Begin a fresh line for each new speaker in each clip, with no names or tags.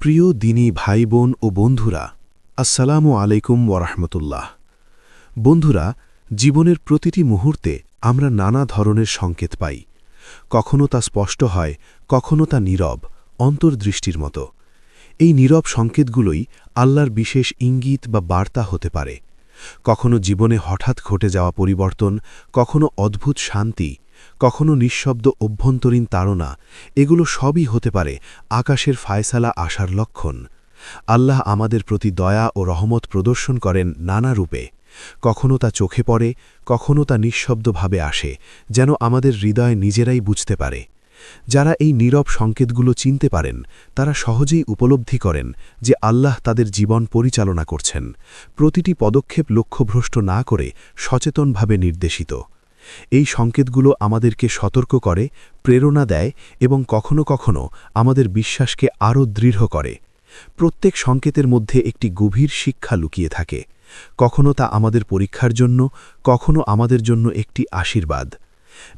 প্রিয় দিনী ভাই বোন ও বন্ধুরা, আসসালামু আলাইকুম ওরহমতুল্লাহ বন্ধুরা, জীবনের প্রতিটি মুহূর্তে আমরা নানা ধরনের সংকেত পাই। কখনো তা স্পষ্ট হয়, কখনো তা নীরব, অন্তর্দৃষ্টির মতো। এই নীরব সংকেতগুলোই আল্লাহর বিশেষ ইঙ্গিত বা বার্তা হতে পারে। কখনো জীবনে হঠাৎ ঘটে যাওয়া পরিবর্তন, কখনো অদ্ভুত শান্তি কখনো নিঃশব্দ অভ্যন্তরীণ তাড়না, এগুলো সবই হতে পারে আকাশের ফায়সালা আসার লক্ষণ। আল্লাহ আমাদের প্রতি দয়া ও রহমত প্রদর্শন করেন নানা রূপে। কখনো তা চোখে পড়ে, কখনো তা নিঃশব্দভাবে আসে, যেন আমাদের হৃদয় নিজেরাই বুঝতে পারে। যারা এই নীরব সংকেতগুলো চিনতে পারেন, তারা সহজেই উপলব্ধি করেন যে আল্লাহ তাদের জীবন পরিচালনা করছেন। প্রতিটি পদক্ষেপ লক্ষ্যভ্রষ্ট না করে সচেতনভাবে নির্দেশিত। এই সংকেতগুলো আমাদেরকে সতর্ক করে, প্রেরণা দেয় এবং কখনো কখনো আমাদের বিশ্বাসকে আরও দৃঢ় করে। প্রত্যেক সংকেতের মধ্যে একটি গভীর শিক্ষা লুকিয়ে থাকে। কখনো তা আমাদের পরীক্ষার জন্য, কখনো আমাদের জন্য একটি আশীর্বাদ।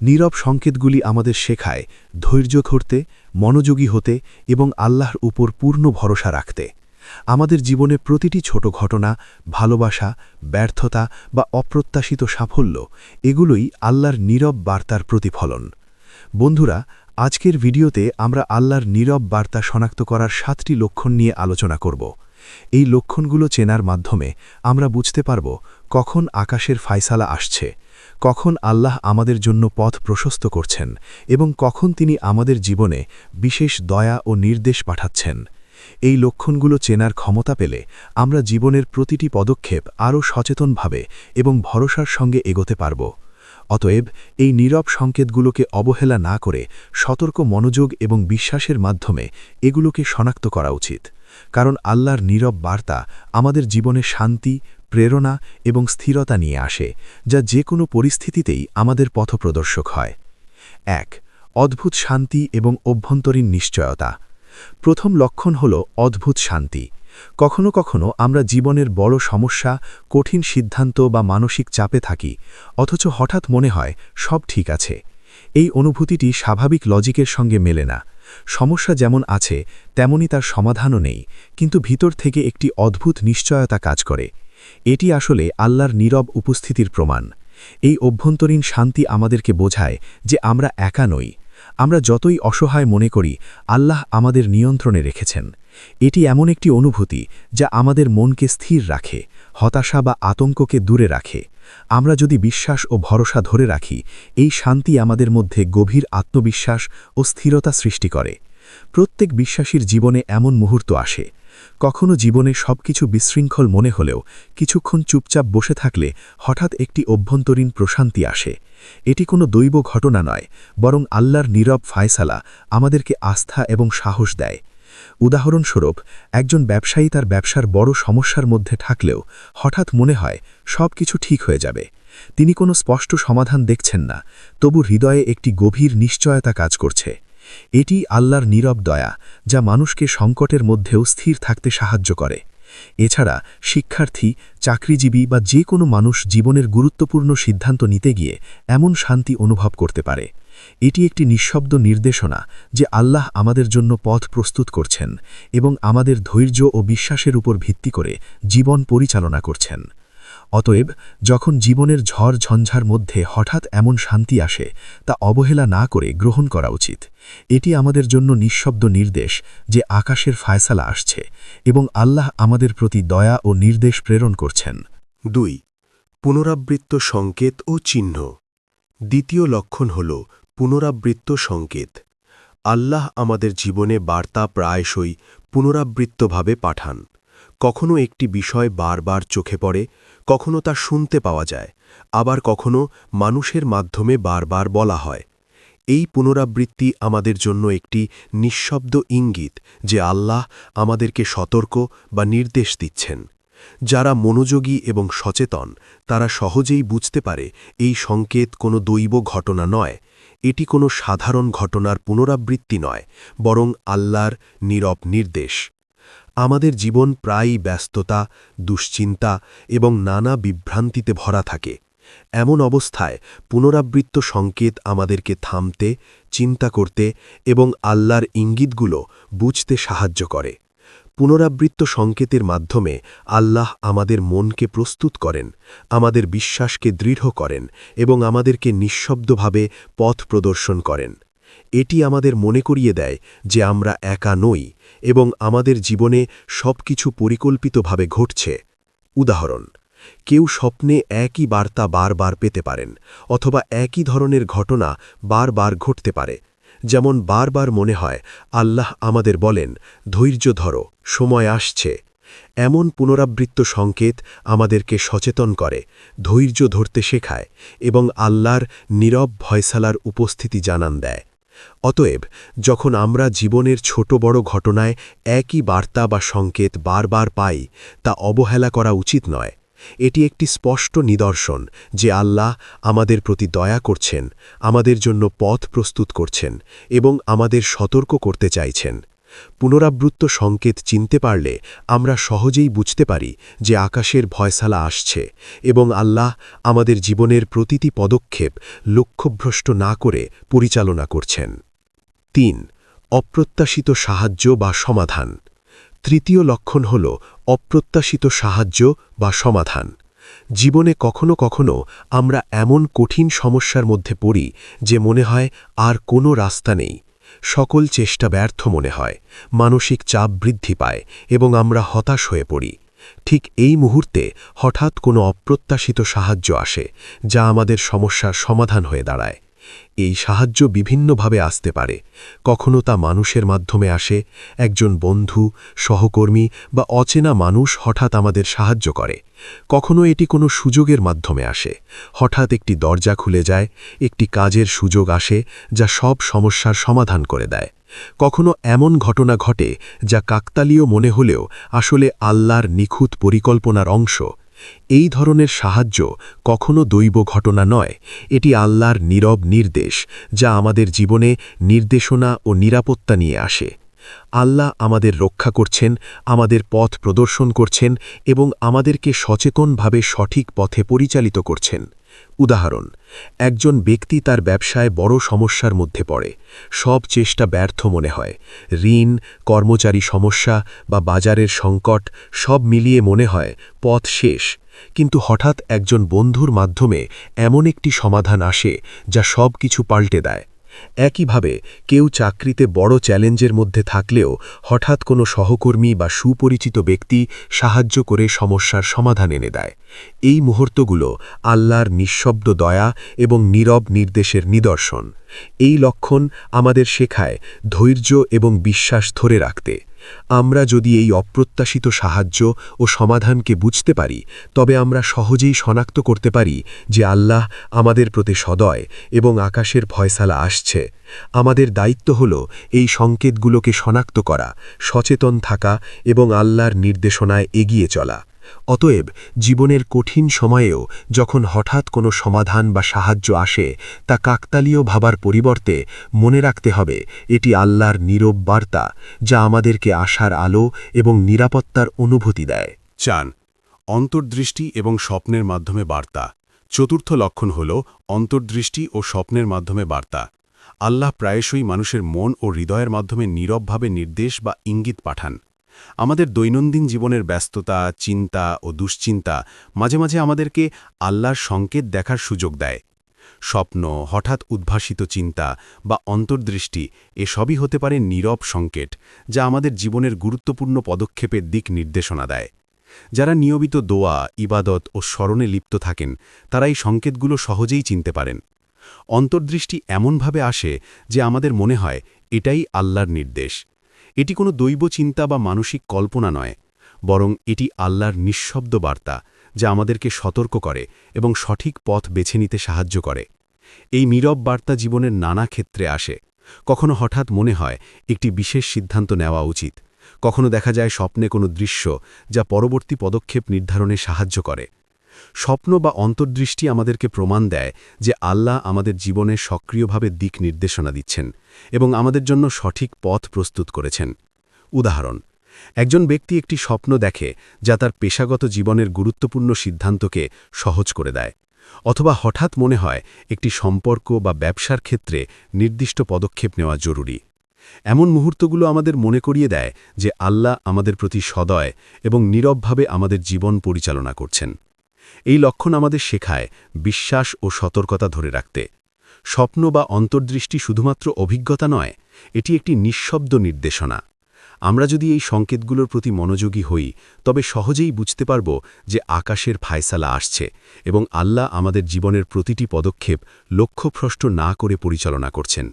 নীরব সংকেতগুলি আমাদের শেখায় ধৈর্য করতে মনোযোগী হতে এবং আল্লাহর উপর পূর্ণ ভরসা রাখতে। আমাদের জীবনে প্রতিটি ছোট ঘটনা, ভালোবাসা, ব্যর্থতা বা অপ্রত্যাশিত সাফল্য, এগুলোই আল্লাহর নীরব বার্তার প্রতিফলন। বন্ধুরা, আজকের ভিডিওতে আমরা আল্লাহর নীরব বার্তা শনাক্ত করার সাতটি লক্ষণ নিয়ে আলোচনা করব। এই লক্ষণগুলো চেনার মাধ্যমে আমরা বুঝতে পারব কখন আকাশের ফাইসালা আসছে, কখন আল্লাহ আমাদের জন্য পথ প্রশস্ত করছেন এবং কখন তিনি আমাদের জীবনে বিশেষ দয়া ও নির্দেশ পাঠাচ্ছেন। এই লক্ষণগুলো চেনার ক্ষমতা পেলে আমরা জীবনের প্রতিটি পদক্ষেপ আরও সচেতনভাবে এবং ভরসার সঙ্গে এগোতে পারব। অতএব এই নীরব সংকেতগুলোকে অবহেলা না করে সতর্ক মনোযোগ এবং বিশ্বাসের মাধ্যমে এগুলোকে শনাক্ত করা উচিত। কারণ আল্লাহর নীরব বার্তা আমাদের জীবনে শান্তি, প্রেরণা এবং স্থিরতা নিয়ে আসে, যা যে কোনো পরিস্থিতিতেই আমাদের পথপ্রদর্শক হয়। এক, অদ্ভুত শান্তি এবং অভ্যন্তরীণ নিশ্চয়তা। প্রথম লক্ষণ হল অদ্ভুত শান্তি। কখনো কখনো আমরা জীবনের বড় সমস্যা, কঠিন সিদ্ধান্ত বা মানসিক চাপে থাকি, অথচ হঠাৎ মনে হয় সব ঠিক আছে। এই অনুভূতিটি স্বাভাবিক লজিকের সঙ্গে মেলে না। সমস্যা যেমন আছে, তেমনি তার সমাধানও নেই, কিন্তু ভিতর থেকে একটি অদ্ভুত নিশ্চয়তা কাজ করে। এটি আসলে আল্লাহর নীরব উপস্থিতির প্রমাণ। এই অভ্যন্তরীণ শান্তি আমাদেরকে বোঝায় যে আমরা একা নই আমরা যতই অসহায় মনে করি, আল্লাহ আমাদের নিয়ন্ত্রণে রেখেছেন। এটি এমন একটি অনুভূতি যা আমাদের মনকে স্থির রাখে, হতাশা বা আতঙ্ককে দূরে রাখে। আমরা যদি বিশ্বাস ও ভরসা ধরে রাখি, এই শান্তি আমাদের মধ্যে গভীর আত্মবিশ্বাস ও স্থিরতা সৃষ্টি করে। প্রত্যেক বিশ্বাসীর জীবনে এমন মুহূর্ত আসে কখনো জীবনে সবকিছু বিশৃঙ্খল মনে হলেও কিছুক্ষণ চুপচাপ বসে থাকলে হঠাৎ একটি অভ্যন্তরীণ প্রশান্তি আসে। এটি কোনো দৈব ঘটনা নয়, বরং আল্লাহর নীরব ফায়সালা আমাদেরকে আস্থা এবং সাহস দেয়। উদাহরণস্বরূপ, একজন ব্যবসায়ী তার ব্যবসার বড় সমস্যার মধ্যে থাকলেও হঠাৎ মনে হয় সব কিছু ঠিক হয়ে যাবে। তিনি কোনো স্পষ্ট সমাধান দেখছেন না, তবু হৃদয়ে একটি গভীর নিশ্চয়তা কাজ করছে। এটি আল্লাহর নীরব দয়া, যা মানুষকে সংকটের মধ্যেও স্থির থাকতে সাহায্য করে। এছাড়া, শিক্ষার্থী, চাকরিজীবী বা যে কোনো মানুষ জীবনের গুরুত্বপূর্ণ সিদ্ধান্ত নিতে গিয়ে এমন শান্তি অনুভব করতে পারে। এটি একটি নিঃশব্দ নির্দেশনা যে আল্লাহ আমাদের জন্য পথ প্রস্তুত করছেন এবং আমাদের ধৈর্য ও বিশ্বাসের উপর ভিত্তি করে জীবন পরিচালনা করছেন। অতএব যখন জীবনের ঝড় ঝঞ্ঝার মধ্যে হঠাৎ এমন শান্তি আসে, তা অবহেলা না করে গ্রহণ করা উচিত। এটি আমাদের জন্য নিঃশব্দ নির্দেশ যে আকাশের ফায়সালা আসছে এবং আল্লাহ আমাদের প্রতি দয়া ও নির্দেশ প্রেরণ করছেন।
দুই, পুনরাবৃত্ত সংকেত ও চিহ্ন। দ্বিতীয় লক্ষণ হল পুনরাবৃত্ত সংকেত। আল্লাহ আমাদের জীবনে বার্তা প্রায়শই পুনরাবৃত্তভাবে পাঠান। কখনো একটি বিষয় বারবার চোখে পড়ে, কখনো তা শুনতে পাওয়া যায়, আবার কখনো মানুষের মাধ্যমে বারবার বলা হয়। এই পুনরাবৃত্তি আমাদের জন্য একটি নিঃশব্দ ইঙ্গিত যে আল্লাহ আমাদেরকে সতর্ক বা নির্দেশ দিচ্ছেন। যারা মনোযোগী এবং সচেতন, তারা সহজেই বুঝতে পারে এই সংকেত কোনো দৈব ঘটনা নয়, এটি কোনো সাধারণ ঘটনার পুনরাবৃত্তি নয়, বরং আল্লাহর নীরব নির্দেশ। আমাদের জীবন প্রায়ই ব্যস্ততা, দুশ্চিন্তা এবং নানা বিভ্রান্তিতে ভরা থাকে। এমন অবস্থায় পুনরাবৃত্ত সংকেত আমাদেরকে থামতে, চিন্তা করতে এবং আল্লাহর ইঙ্গিতগুলো বুঝতে সাহায্য করে। পুনরাবৃত্ত সংকেতের মাধ্যমে আল্লাহ আমাদের মনকে প্রস্তুত করেন, আমাদের বিশ্বাসকে দৃঢ় করেন এবং আমাদেরকে নিঃশব্দভাবে পথ প্রদর্শন করেন। এটি আমাদের মনে করিয়ে দেয় যে আমরা একা নই এবং আমাদের জীবনে সবকিছু পরিকল্পিতভাবে ঘটছে। উদাহরণ, কেউ স্বপ্নে একই বার্তা বারবার পেতে পারেন, অথবা একই ধরনের ঘটনা বারবার ঘটতে পারে। যেমন বারবার মনে হয়, আল্লাহ আমাদের বলেন, ধৈর্য ধরো, সময় আসছে। এমন পুনরাবৃত্ত সংকেত আমাদেরকে সচেতন করে, ধৈর্য ধরতে শেখায় এবং আল্লাহর নীরব ভয়সালার উপস্থিতি জানান দেয়। অতএব যখন আমরা জীবনের ছোট বড় ঘটনায় একই বার্তা বা সংকেত বারবার পাই, তা অবহেলা করা উচিত নয়। এটি একটি স্পষ্ট নিদর্শন যে আল্লাহ আমাদের প্রতি দয়া করছেন, আমাদের জন্য পথ প্রস্তুত করছেন এবং আমাদের সতর্ক করতে চাইছেন। পুনরাবৃত্ত সংকেত চিনতে পারলে আমরা সহজেই বুঝতে পারি যে আকাশের ভয়সালা আসছে এবং আল্লাহ আমাদের জীবনের প্রতিটি পদক্ষেপ লক্ষ্যভ্রষ্ট না করে পরিচালনা করছেন। তিন, অপ্রত্যাশিত সাহায্য বা সমাধান। তৃতীয় লক্ষণ হল অপ্রত্যাশিত সাহায্য বা সমাধান। জীবনে কখনো কখনো আমরা এমন কঠিন সমস্যার মধ্যে পড়ি যে মনে হয় আর কোনো রাস্তা নেই। সকল চেষ্টা ব্যর্থ মনে হয়, মানসিক চাপ বৃদ্ধি পায় এবং আমরা হতাশ হয়ে পড়ি। ঠিক এই মুহূর্তে হঠাৎ কোনো অপ্রত্যাশিত সাহায্য আসে, যা আমাদের সমস্যার সমাধান হয়ে দাঁড়ায়। এই সাহায্য বিভিন্নভাবে আসতে পারে। কখনো তা মানুষের মাধ্যমে আসে, একজন বন্ধু, সহকর্মী বা অচেনা মানুষ হঠাৎ আমাদের সাহায্য করে। কখনো এটি কোনো সুযোগের মাধ্যমে আসে। হঠাৎ একটি দরজা খুলে যায়, একটি কাজের সুযোগ আসে যা সব সমস্যার সমাধান করে দেয়। কখনো এমন ঘটনা ঘটে যা কাকতালীয় মনে হলেও আসলে আল্লাহর নিখুঁত পরিকল্পনার অংশ এই ধরনের সাহায্য কখনো দৈব ঘটনা নয়। এটি আল্লাহর নীরব নির্দেশ, যা আমাদের জীবনে নির্দেশনা ও নিরাপত্তা নিয়ে আসে। আল্লাহ আমাদের রক্ষা করছেন, আমাদের পথ প্রদর্শন করছেন এবং আমাদেরকে সচেতনভাবে সঠিক পথে পরিচালিত করছেন। উদাহরণ, একজন ব্যক্তি তার ব্যবসায় বড় সমস্যার মধ্যে পড়ে, সব চেষ্টা ব্যর্থ মনে হয়, ঋণ, কর্মচারী সমস্যা বা বাজারের সংকট সব মিলিয়ে মনে হয় পথ শেষ, কিন্তু হঠাৎ একজন বন্ধুর মাধ্যমে এমন একটি সমাধান আসে যা সব কিছু পাল্টে দেয়। একইভাবে, কেউ চাকরিতে বড় চ্যালেঞ্জের মধ্যে থাকলেও হঠাৎ কোনো সহকর্মী বা সুপরিচিত ব্যক্তি সাহায্য করে সমস্যার সমাধান এনে দেয়। এই মুহূর্তগুলো আল্লাহর নিঃশব্দ দয়া এবং নীরব নির্দেশের নিদর্শন। এই লক্ষণ আমাদের শেখায় ধৈর্য এবং বিশ্বাস ধরে রাখতে। আমরা যদি এই অপ্রত্যাশিত সাহায্য ও সমাধানকে বুঝতে পারি, তবে আমরা সহজেই শনাক্ত করতে পারি যে আল্লাহ আমাদের প্রতি সদয় এবং আকাশের ভয়সালা আসছে। আমাদের দায়িত্ব হল এই সংকেতগুলোকে শনাক্ত করা, সচেতন থাকা এবং আল্লাহর নির্দেশনায় এগিয়ে চলা। অতএব জীবনের কঠিন সময়েও যখন হঠাৎ কোনো সমাধান বা সাহায্য আসে, তা কাকতালীয় ভাবার পরিবর্তে মনে রাখতে হবে, এটি আল্লাহর নীরব বার্তা, যা আমাদেরকে আশার আলো এবং নিরাপত্তার অনুভূতি দেয়।
চান, অন্তর্দৃষ্টি এবং স্বপ্নের মাধ্যমে বার্তা। চতুর্থ লক্ষণ হল অন্তর্দৃষ্টি ও স্বপ্নের মাধ্যমে বার্তা। আল্লাহ প্রায়শই মানুষের মন ও হৃদয়ের মাধ্যমে নীরবভাবে নির্দেশ বা ইঙ্গিত পাঠান। আমাদের দৈনন্দিন জীবনের ব্যস্ততা, চিন্তা ও দুশ্চিন্তা মাঝে মাঝে আমাদেরকে আল্লাহর সংকেত দেখার সুযোগ দেয়। স্বপ্ন, হঠাৎ উদ্ভাসিত চিন্তা বা অন্তর্দৃষ্টি এসবই হতে পারে নীরব সংকেত যা আমাদের জীবনের গুরুত্বপূর্ণ পদক্ষেপের দিক নির্দেশনা দেয়। যারা নিয়মিত দোয়া, ইবাদত ও স্মরণে লিপ্ত থাকেন, তারা এই সংকেতগুলো সহজেই চিনতে পারেন। অন্তর্দৃষ্টি এমনভাবে আসে যে আমাদের মনে হয় এটাই আল্লাহর নির্দেশ। এটি কোনো দৈব চিন্তা বা মানসিক কল্পনা নয়, বরং এটি আল্লাহর নিঃশব্দ বার্তা যা আমাদেরকে সতর্ক করে এবং সঠিক পথ বেছে নিতে সাহায্য করে। এই নীরব বার্তা জীবনের নানা ক্ষেত্রে আসে। কখনো হঠাৎ মনে হয় একটি বিশেষ সিদ্ধান্ত নেওয়া উচিত। কখনো দেখা যায় স্বপ্নে কোনো দৃশ্য যা পরবর্তী পদক্ষেপ নির্ধারণে সাহায্য করে। স্বপ্ন বা অন্তর্দৃষ্টি আমাদেরকে প্রমাণ দেয় যে আল্লাহ আমাদের জীবনে সক্রিয়ভাবে দিক নির্দেশনা দিচ্ছেন এবং আমাদের জন্য সঠিক পথ প্রস্তুত করেছেন। উদাহরণ, একজন ব্যক্তি একটি স্বপ্ন দেখে যা তার পেশাগত জীবনের গুরুত্বপূর্ণ সিদ্ধান্তকে সহজ করে দেয়, অথবা হঠাৎ মনে হয় একটি সম্পর্ক বা ব্যবসার ক্ষেত্রে নির্দিষ্ট পদক্ষেপ নেওয়া জরুরি। এমন মুহূর্তগুলো আমাদের মনে করিয়ে দেয় যে আল্লাহ আমাদের প্রতি সদয় এবং নীরবভাবে আমাদের জীবন পরিচালনা করছেন। এই লক্ষণ আমাদের শেখায় বিশ্বাস ও সতর্কতা ধরে রাখতে। স্বপ্ন বা অন্তর্দৃষ্টি শুধুমাত্র অভিজ্ঞতা নয়, এটি একটি নিঃশব্দ নির্দেশনা। আমরা যদি এই সংকেতগুলোর প্রতি মনোযোগী হই, তবে সহজেই বুঝতে পারব যে আকাশের ফায়সালা আসছে এবং আল্লাহ আমাদের জীবনের প্রতিটি পদক্ষেপ লক্ষ্যভ্রষ্ট না করে পরিচালনা করছেন।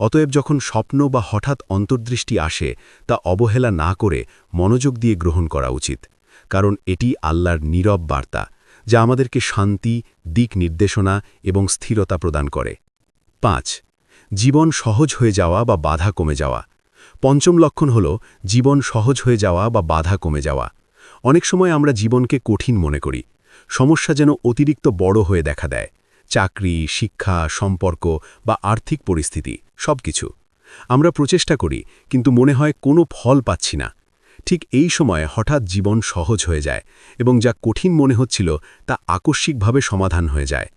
অতএব যখন স্বপ্ন বা হঠাৎ অন্তর্দৃষ্টি আসে, তা অবহেলা না করে মনোযোগ দিয়ে গ্রহণ করা উচিত, কারণ এটি আল্লাহর নীরব বার্তা। যা আমাদেরকে শান্তি, দিক নির্দেশনা এবং স্থিরতা প্রদান করে। পাঁচ, জীবন সহজ হয়ে যাওয়া বা বাধা কমে যাওয়া। পঞ্চম লক্ষণ হল জীবন সহজ হয়ে যাওয়া বা বাধা কমে যাওয়া। অনেক সময় আমরা জীবনকে কঠিন মনে করি। সমস্যা যেন অতিরিক্ত বড় হয়ে দেখা দেয়। চাকরি, শিক্ষা, সম্পর্ক বা আর্থিক পরিস্থিতি, সবকিছু। আমরা প্রচেষ্টা করি, কিন্তু মনে হয় কোনো ফল পাচ্ছি না। ঠিক এই সময় হঠাৎ জীবন সহজ হয়ে যায় এবং যা কঠিন মনে হচ্ছিল তা আকস্মিকভাবে সমাধান হয়ে যায়।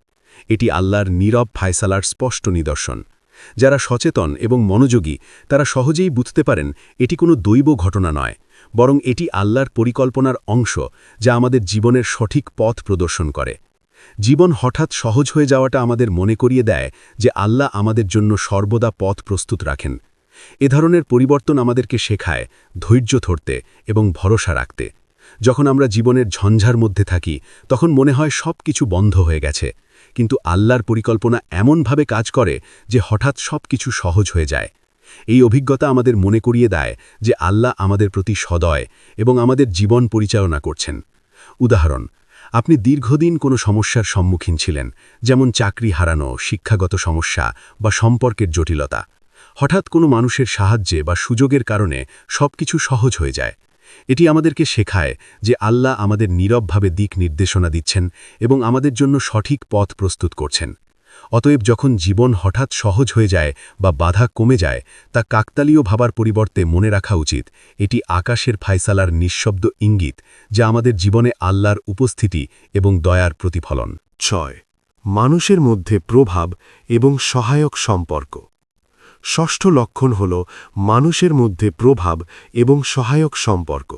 এটি আল্লাহর নীরব ফায়সালার স্পষ্ট নিদর্শন। যারা সচেতন এবং মনোযোগী, তারা সহজেই বুঝতে পারেন এটি কোনো দৈব ঘটনা নয়, বরং এটি আল্লাহর পরিকল্পনার অংশ যা আমাদের জীবনের সঠিক পথ প্রদর্শন করে। জীবন হঠাৎ সহজ হয়ে যাওয়াটা আমাদের মনে করিয়ে দেয় যে আল্লাহ আমাদের জন্য সর্বদা পথ প্রস্তুত রাখেন। এ ধরনের পরিবর্তন আমাদেরকে শেখায় ধৈর্য ধরতে এবং ভরসা রাখতে। যখন আমরা জীবনের ঝঞ্ঝার মধ্যে থাকি, তখন মনে হয় সব কিছু বন্ধ হয়ে গেছে। কিন্তু আল্লাহর পরিকল্পনা এমনভাবে কাজ করে যে হঠাৎ সব কিছু সহজ হয়ে যায়। এই অভিজ্ঞতা আমাদের মনে করিয়ে দেয় যে আল্লাহ আমাদের প্রতি সদয় এবং আমাদের জীবন পরিচালনা করছেন। উদাহরণ, আপনি দীর্ঘদিন কোনো সমস্যার সম্মুখীন ছিলেন, যেমন চাকরি হারানো, শিক্ষাগত সমস্যা বা সম্পর্কের জটিলতা। হঠাৎ কোনো মানুষের সাহায্যে বা সুযোগের কারণে সবকিছু সহজ হয়ে যায়। এটি আমাদেরকে শেখায় যে আল্লাহ আমাদের নীরবভাবে দিক নির্দেশনা দিচ্ছেন এবং আমাদের জন্য সঠিক পথ প্রস্তুত করছেন। অতএব যখন জীবন হঠাৎ সহজ হয়ে যায় বা বাধা কমে যায়, তা কাকতালীয় ভাবার পরিবর্তে মনে রাখা উচিত। এটি আকাশের ফায়সালার নিঃশব্দ ইঙ্গিত যা আমাদের জীবনে আল্লাহর উপস্থিতি এবং দয়ার প্রতিফলন।
ছয়। মানুষের মধ্যে প্রভাব এবং সহায়ক সম্পর্ক। ষষ্ঠ লক্ষণ হল মানুষের মধ্যে প্রভাব এবং সহায়ক সম্পর্ক।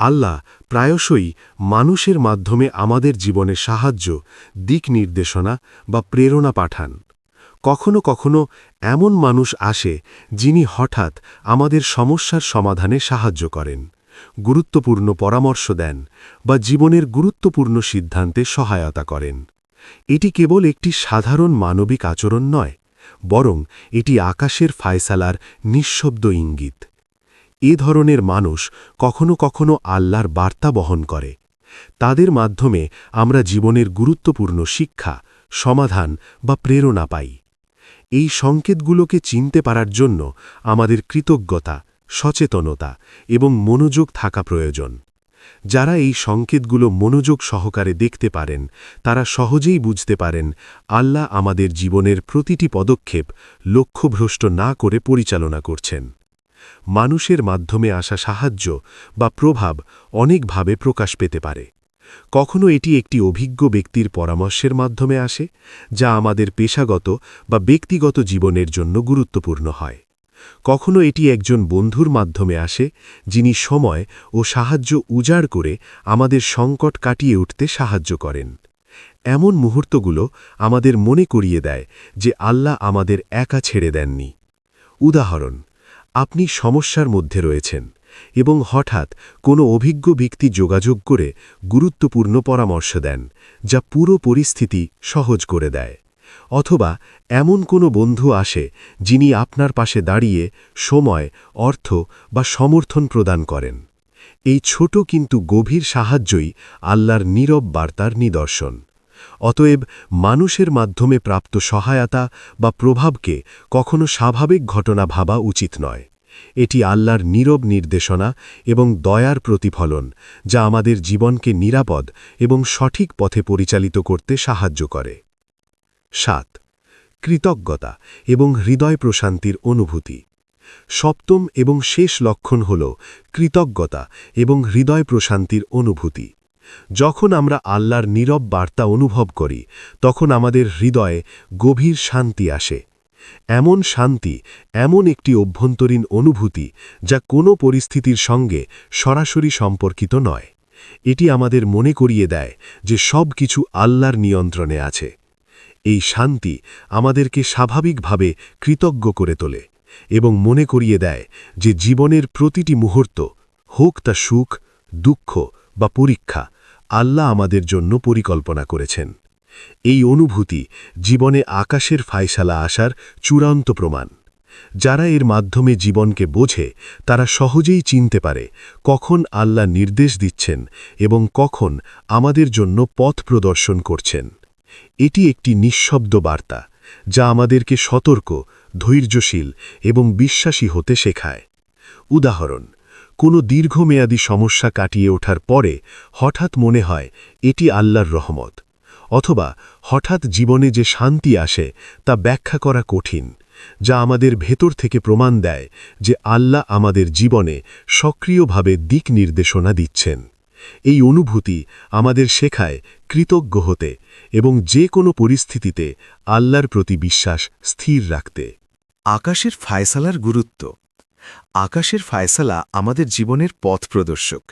আল্লাহ প্রায়শই মানুষের মাধ্যমে আমাদের জীবনে সাহায্য, দিক নির্দেশনা বা প্রেরণা পাঠান। কখনো কখনো এমন মানুষ আসে যিনি হঠাৎ আমাদের সমস্যার সমাধানে সাহায্য করেন, গুরুত্বপূর্ণ পরামর্শ দেন বা জীবনের গুরুত্বপূর্ণ সিদ্ধান্তে সহায়তা করেন। এটি কেবল একটি সাধারণ মানবিক আচরণ নয় বরং এটি আকাশের ফায়সালার নিঃশব্দ ইঙ্গিত। এ ধরনের মানুষ কখনো কখনো আল্লাহর বার্তা বহন করে। তাদের মাধ্যমে আমরা জীবনের গুরুত্বপূর্ণ শিক্ষা, সমাধান বা প্রেরণা পাই। এই সংকেতগুলোকে চিনতে পারার জন্য আমাদের কৃতজ্ঞতা, সচেতনতা এবং মনোযোগ থাকা প্রয়োজন। যারা এই সংকেতগুলো মনোযোগ সহকারে দেখতে পারেন, তারা সহজেই বুঝতে পারেন, আল্লাহ আমাদের জীবনের প্রতিটি পদক্ষেপ লক্ষ্যভ্রষ্ট না করে পরিচালনা করছেন। মানুষের মাধ্যমে আসা সাহায্য বা প্রভাব অনেকভাবে প্রকাশ পেতে পারে। কখনো এটি একটি অভিজ্ঞ ব্যক্তির পরামর্শের মাধ্যমে আসে, যা আমাদের পেশাগত বা ব্যক্তিগত জীবনের জন্য গুরুত্বপূর্ণ হয়। কখনো এটি একজন বন্ধুর মাধ্যমে আসে, যিনি সময় ও সাহায্য উজাড় করে আমাদের সংকট কাটিয়ে উঠতে সাহায্য করেন। এমন মুহূর্তগুলো আমাদের মনে করিয়ে দেয় যে আল্লাহ আমাদের একা ছেড়ে দেননি। উদাহরণ, আপনি সমস্যার মধ্যে রয়েছেন এবং হঠাৎ কোনো অভিজ্ঞ ব্যক্তি যোগাযোগ করে গুরুত্বপূর্ণ পরামর্শ দেন, যা পুরো পরিস্থিতি সহজ করে দেয়। অথবা এমন কোনো বন্ধু আসে যিনি আপনার পাশে দাঁড়িয়ে সময়, অর্থ বা সমর্থন প্রদান করেন। এই ছোট কিন্তু গভীর সাহায্যই আল্লাহর নীরব বার্তার নিদর্শন। অতএব মানুষের মাধ্যমে প্রাপ্ত সহায়তা বা প্রভাবকে কখনো স্বাভাবিক ঘটনা ভাবা উচিত নয়। এটি আল্লাহর নীরব নির্দেশনা এবং দয়ার প্রতিফলন যা আমাদের জীবনকে নিরাপদ এবং সঠিক পথে পরিচালিত করতে সাহায্য করে। সাত, কৃতজ্ঞতা এবং হৃদয় প্রশান্তির অনুভূতি। সপ্তম এবং শেষ লক্ষণ হল কৃতজ্ঞতা এবং হৃদয় প্রশান্তির অনুভূতি। যখন আমরা আল্লাহর নীরব বার্তা অনুভব করি, তখন আমাদের হৃদয়ে গভীর শান্তি আসে।
এমন শান্তি, এমন একটি অভ্যন্তরীণ অনুভূতি যা কোনো পরিস্থিতির সঙ্গে সরাসরি সম্পর্কিত নয়। এটি আমাদের মনে করিয়ে দেয় যে সব কিছু আল্লাহর নিয়ন্ত্রণে আছে। এই শান্তি আমাদেরকে স্বাভাবিকভাবে কৃতজ্ঞ করে তোলে এবং মনে করিয়ে দেয় যে জীবনের প্রতিটি মুহূর্ত, হোক তা সুখ, দুঃখ বা পরীক্ষা, আল্লাহ আমাদের জন্য পরিকল্পনা করেছেন। এই অনুভূতি জীবনে আকাশের ফায়সালা আসার চূড়ান্ত প্রমাণ। যারা এর মাধ্যমে জীবনকে বোঝে, তারা সহজেই চিনতে পারে কখন আল্লাহ নির্দেশ দিচ্ছেন এবং কখন আমাদের জন্য পথ প্রদর্শন করছেন। এটি একটি নিঃশব্দ বার্তা, যা আমাদেরকে সতর্ক, ধৈর্যশীল এবং বিশ্বাসী হতে শেখায়। উদাহরণ, কোনো দীর্ঘমেয়াদী সমস্যা কাটিয়ে ওঠার পরে হঠাৎ মনে হয় এটি আল্লাহর রহমত, অথবা হঠাৎ জীবনে যে শান্তি আসে তা ব্যাখ্যা করা কঠিন, যা আমাদের ভেতর থেকে প্রমাণ দেয় যে আল্লাহ আমাদের জীবনে সক্রিয়ভাবে দিক নির্দেশনা দিচ্ছেন। এই অনুভূতি আমাদের শেখায় কৃতজ্ঞ হতে এবং যে কোনো পরিস্থিতিতে আল্লাহর প্রতি বিশ্বাস স্থির রাখতে।
আকাশের ফায়সালার গুরুত্ব। আকাশের ফায়সালা আমাদের জীবনের পথ প্রদর্শক।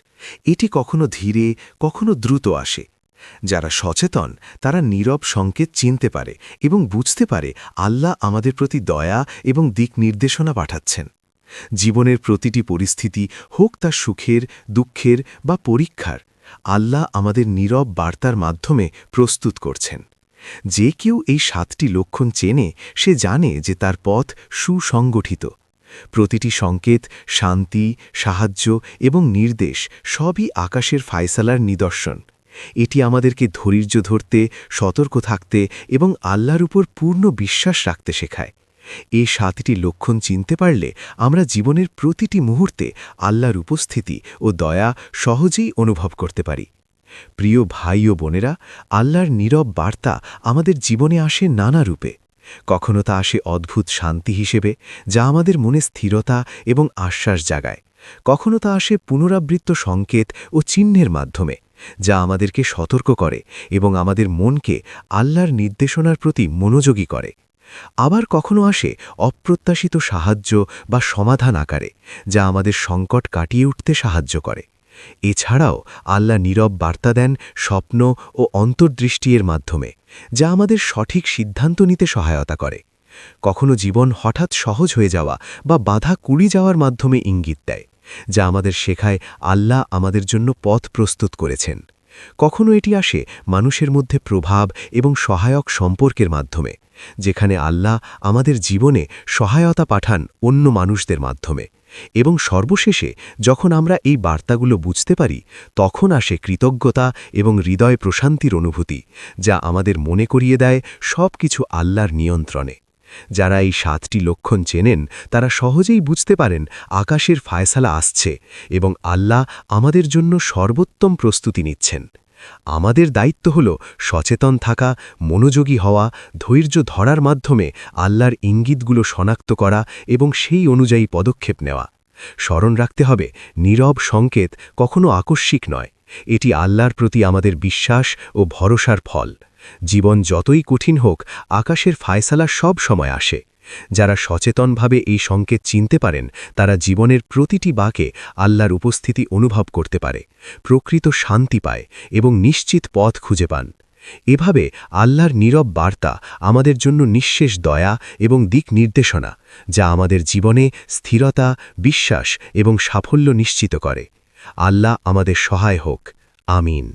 এটি কখনো ধীরে, কখনো দ্রুত আসে। যারা সচেতন, তারা নীরব সংকেত চিনতে পারে এবং বুঝতে পারে আল্লাহ আমাদের প্রতি দয়া এবং দিক নির্দেশনা পাঠাচ্ছেন। জীবনের প্রতিটি পরিস্থিতি হোক তা সুখের, দুঃখের বা পরীক্ষার, আল্লাহ আমাদের নীরব বার্তার মাধ্যমে প্রস্তুত করছেন। যে কেউ এই সাতটি লক্ষণ চেনে, সে জানে যে তার পথ সুসংগঠিত। প্রতিটি সংকেত, শান্তি, সাহায্য এবং নির্দেশ সবই আকাশের ফায়সালার নিদর্শন। এটি আমাদেরকে ধৈর্য ধরতে, সতর্ক থাকতে এবং আল্লাহর উপর পূর্ণ বিশ্বাস রাখতে শেখায়। এই সাতটি লক্ষণ চিনতে পারলে আমরা জীবনের প্রতিটি মুহূর্তে আল্লাহর উপস্থিতি ও দয়া সহজেই অনুভব করতে পারি। প্রিয় ভাই ও বোনেরা, আল্লাহর নীরব বার্তা আমাদের জীবনে আসে নানা রূপে। কখনো তা আসে অদ্ভুত শান্তি হিসেবে, যা আমাদের মনে স্থিরতা এবং আশ্বাস জাগায়। কখনো তা আসে পুনরাবৃত্ত সংকেত ও চিহ্নের মাধ্যমে, যা আমাদেরকে সতর্ক করে এবং আমাদের মনকে আল্লাহর নির্দেশনার প্রতি মনোযোগী করে। আবার কখনো আসে অপ্রত্যাশিত সাহায্য বা সমাধান আকারে, যা আমাদের সংকট কাটিয়ে উঠতে সাহায্য করে। এছাড়াও আল্লাহ নীরব বার্তা দেন স্বপ্ন ও অন্তর্দৃষ্টি এর মাধ্যমে, যা আমাদের সঠিক সিদ্ধান্ত নিতে সহায়তা করে। কখনো জীবন হঠাৎ সহজ হয়ে যাওয়া বা বাধা কুড়ি যাওয়ার মাধ্যমে ইঙ্গিত দেয়, যা আমাদের শেখায় আল্লাহ আমাদের জন্য পথ প্রস্তুত করেছেন। কখনো এটি আসে মানুষের মধ্যে প্রভাব এবং সহায়ক সম্পর্কের মাধ্যমে, যেখানে আল্লাহ আমাদের জীবনে সহায়তা পাঠান অন্য মানুষদের মাধ্যমে। এবং সর্বশেষে যখন আমরা এই বার্তাগুলো বুঝতে পারি, তখন আসে কৃতজ্ঞতা এবং হৃদয় প্রশান্তির অনুভূতি, যা আমাদের মনে করিয়ে দেয় সব কিছু আল্লাহর নিয়ন্ত্রণে। যারা এই সাতটি লক্ষণ চেনেন, তারা সহজেই বুঝতে পারেন আকাশের ফায়সালা আসছে এবং আল্লাহ আমাদের জন্য সর্বোত্তম প্রস্তুতি নিচ্ছেন। আমাদের দায়িত্ব হল সচেতন থাকা, মনোযোগী হওয়া, ধৈর্য ধরার মাধ্যমে আল্লাহর ইঙ্গিতগুলো শনাক্ত করা এবং সেই অনুযায়ী পদক্ষেপ নেওয়া। স্মরণ রাখতে হবে, নীরব সংকেত কখনো আকস্মিক নয়। এটি আল্লাহর প্রতি আমাদের বিশ্বাস ও ভরসার ফল। জীবন যতই কঠিন হোক, আকাশের ফায়সালা সব সময় আসে। যারা সচেতনভাবে এই সংকেত চিনতে পারেন, তারা জীবনের প্রতিটি বাকে আল্লাহর উপস্থিতি অনুভব করতে পারে, প্রকৃত শান্তি পায় এবং নিশ্চিত পথ খুঁজে পান। এভাবে আল্লাহর নীরব বার্তা আমাদের জন্য নিঃশেষ দয়া এবং দিক নির্দেশনা, যা আমাদের জীবনে স্থিরতা, বিশ্বাস এবং সাফল্য নিশ্চিত করে। আল্লাহ আমাদের সহায় হোক। আমিন।